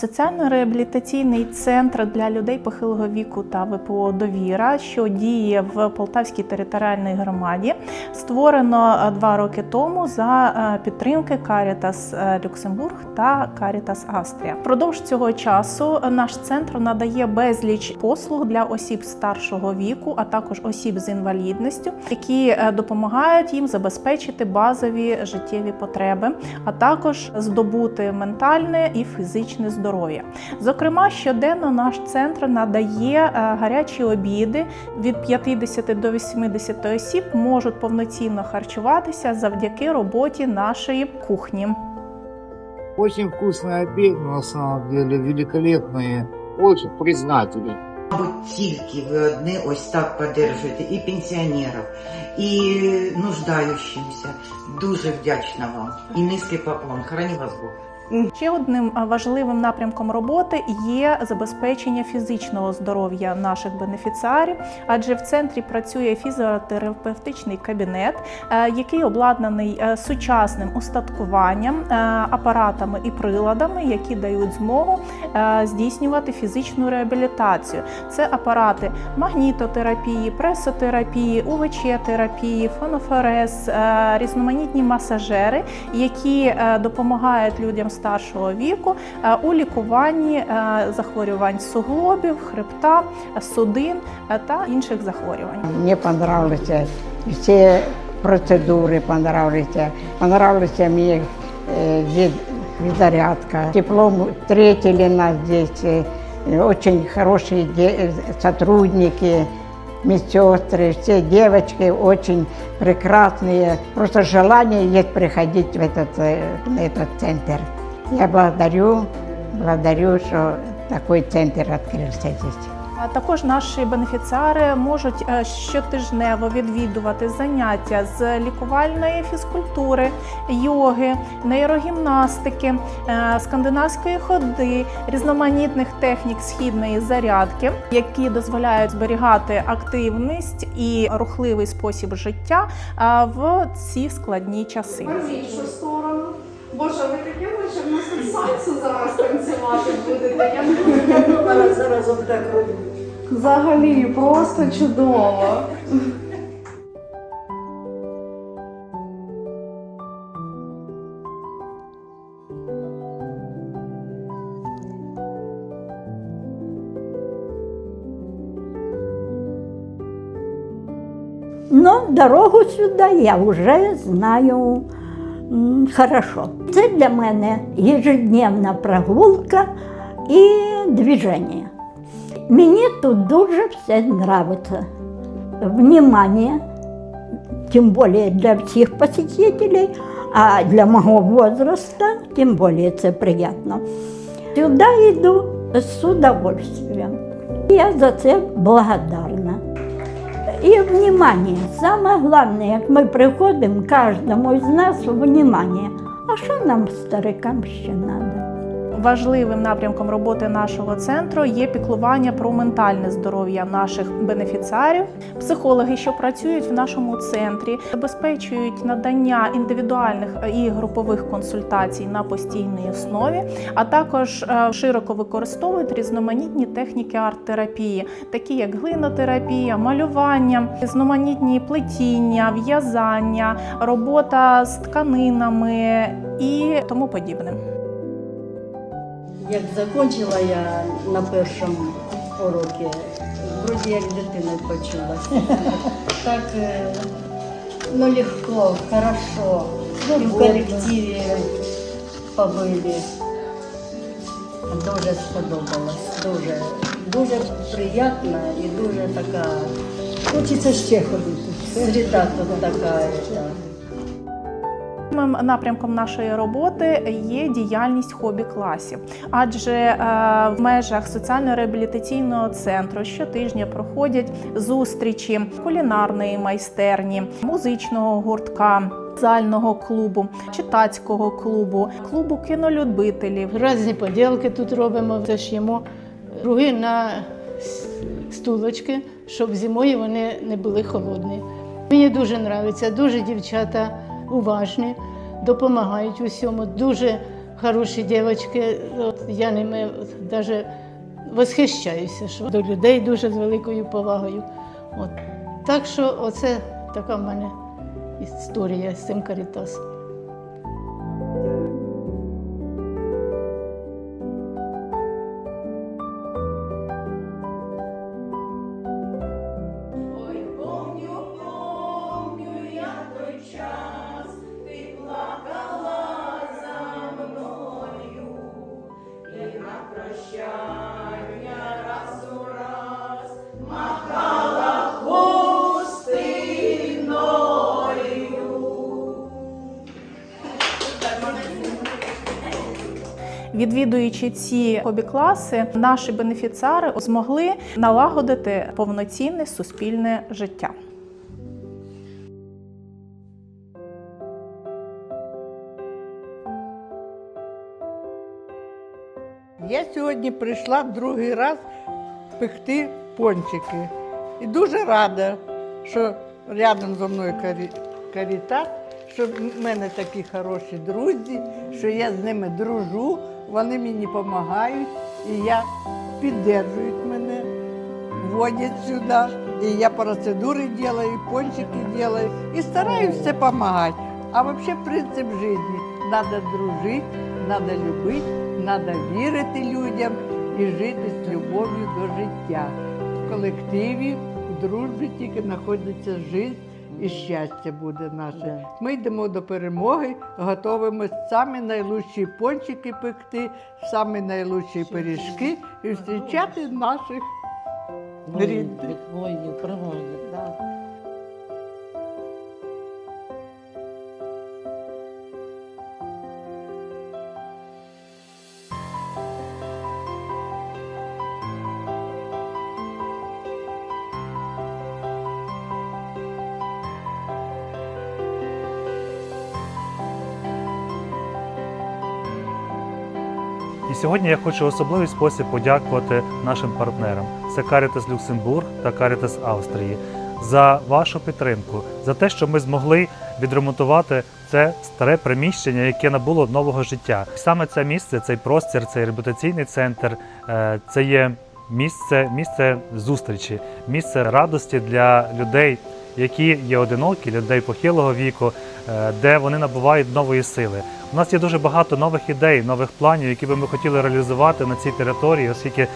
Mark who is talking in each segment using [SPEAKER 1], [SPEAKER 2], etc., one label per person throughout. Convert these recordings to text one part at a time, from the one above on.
[SPEAKER 1] Соціально-реабілітаційний центр для людей похилого віку та ВПО Довіра, що діє в Полтавській територіальній громаді, створено е, два роки тому за е, підтримки Caritas е, Люксембург та Caritas Австрія. Впродовж цього часу наш центр надає безліч послуг для осіб старшого віку, а також осіб з інвалідністю, які допомагають їм забезпечити базові життєві потреби, а також здобути ментальне і фізичне здоров'я. Зокрема, щоденно наш центр надає е, гарячі обіди від 50 до 80 осіб можуть повноцінно харчуватися завдяки роботі нашої кухні.
[SPEAKER 2] Очень вкусный обед, на самом деле, великолепные. Очень признателен.
[SPEAKER 3] Мабуть, тільки ви одне ось так подержуєте і пенсіонерів, і нуждаючимся. Дуже вдячна вам. І низький поклон. Храні вас Бог.
[SPEAKER 1] Ще одним важливим напрямком роботи є забезпечення фізичного здоров'я наших бенефіціарів, адже в центрі працює фізіотерапевтичний кабінет, е, який обладнаний е, сучасним устаткуванням, е, апаратами і приладами, які дають змогу здійснювати фізичну реабілітацію. Це апарати магнітотерапії, пресотерапії, УВЧ-терапії, фонофорез, різноманітні масажери, які допомагають людям старшого віку е, у лікуванні е, захворювань суглобів, хребта, судин е, та інших захворювань.
[SPEAKER 4] Мне понравились все процедуры, понравились, понравилась мне э, вид- видорядка. Теплом встретили нас здесь, э, очень хорошие де- сотрудники, медсестры, все девочки очень прекрасные. Просто желание есть приходить в этот, э, в этот центр. Я благодарю, благодарю, что такой центр открылся здесь.
[SPEAKER 1] Також наші бенефіціари можуть е, щотижнево відвідувати заняття з лікувальної фізкультури, йоги, нейрогімнастики, е, скандинавської ходи, різноманітних технік східної зарядки, які дозволяють зберігати активність і рухливий спосіб життя в ці складні часи.
[SPEAKER 5] в іншу сторону. Боже, ви таке хоче в нас тут сальсу зараз танцювати будете. Я не думаю, зараз отак роблю. Взагалі, просто чудово.
[SPEAKER 6] Но дорогу сюди я вже знаю хорошо. Це для мене ежедневна прогулка і движення. Мені тут дуже все нравится. Внимание, тем более для всех посетителей, а для мого возраста тем более це приятно. Сюда йду з удовольствием. Я за це благодарна. І внимание. Саме головне, як ми приходимо, кожному з нас внимание. А що нам, старикам, ще треба?
[SPEAKER 1] Важливим напрямком роботи нашого центру є піклування про ментальне здоров'я наших бенефіціарів. Психологи, що працюють в нашому центрі, забезпечують надання індивідуальних і групових консультацій на постійній основі, а також е, широко використовують різноманітні техніки арт-терапії, такі як глинотерапія, малювання, різноманітні плетіння, в'язання, робота з тканинами і тому подібне.
[SPEAKER 7] Як закінчила я на першому уроці, вроді як дитина почулася. Так е, ну легко, хорошо. І в колективі побили. Дуже сподобалось, дуже, дуже приємна і дуже така. Хочеться ще ходити. Среда тут така.
[SPEAKER 1] Самим напрямком нашої роботи є діяльність хобі-класів, адже е, в межах соціально-реабілітаційного центру щотижня проходять зустрічі кулінарної майстерні, музичного гуртка. Зального клубу, читацького клубу, клубу кінолюбителів,
[SPEAKER 8] Різні поділки тут робимо, заш'ємо руги на стулочки, щоб зимою вони не були холодні. Мені дуже подобається, дуже дівчата уважні, допомагають усьому, дуже Хороші дівчатки, я ними навіть восхищаюся, що до людей дуже з великою повагою. От. Так що оце така в мене історія з цим карітасом.
[SPEAKER 1] Відвідуючи ці хобі-класи, наші бенефіціари змогли налагодити повноцінне суспільне життя.
[SPEAKER 9] Я сьогодні прийшла другий раз пекти пончики. І дуже рада, що рядом зі мною карі... карітат, що в мене такі хороші друзі, що я з ними дружу, вони мені допомагають, і я підтримують мене, вводять сюди. І я процедури і пончики роблю, і стараюсь все допомагати. А взагалі принцип життя – треба дружити, треба любити, треба вірити людям і жити з любов'ю до життя. В колективі, в дружбі тільки знаходиться життя і щастя буде наше. Ми йдемо до перемоги, готуємо самі найлучші пончики пекти, самі найлучші пиріжки і зустрічати наших рідних.
[SPEAKER 7] Воїнів, привозять,
[SPEAKER 10] сьогодні я хочу в особливий спосіб подякувати нашим партнерам: це Caritas Люксембург та Caritas Австрії за вашу підтримку, за те, що ми змогли відремонтувати це старе приміщення, яке набуло нового життя. Саме це місце, цей простір, цей реабілітаційний центр, е, це є місце, місце зустрічі, місце радості для людей, які є одинокі, людей похилого віку, е, де вони набувають нової сили. У нас є дуже багато нових ідей, нових планів, які би ми хотіли реалізувати на цій території, оскільки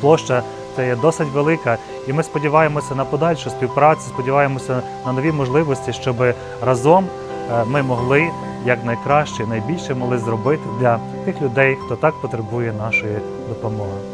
[SPEAKER 10] площа це є досить велика, і ми сподіваємося на подальшу співпрацю, сподіваємося на нові можливості, щоб разом е, ми могли якнайкраще, найбільше могли зробити для тих людей, хто так потребує нашої допомоги.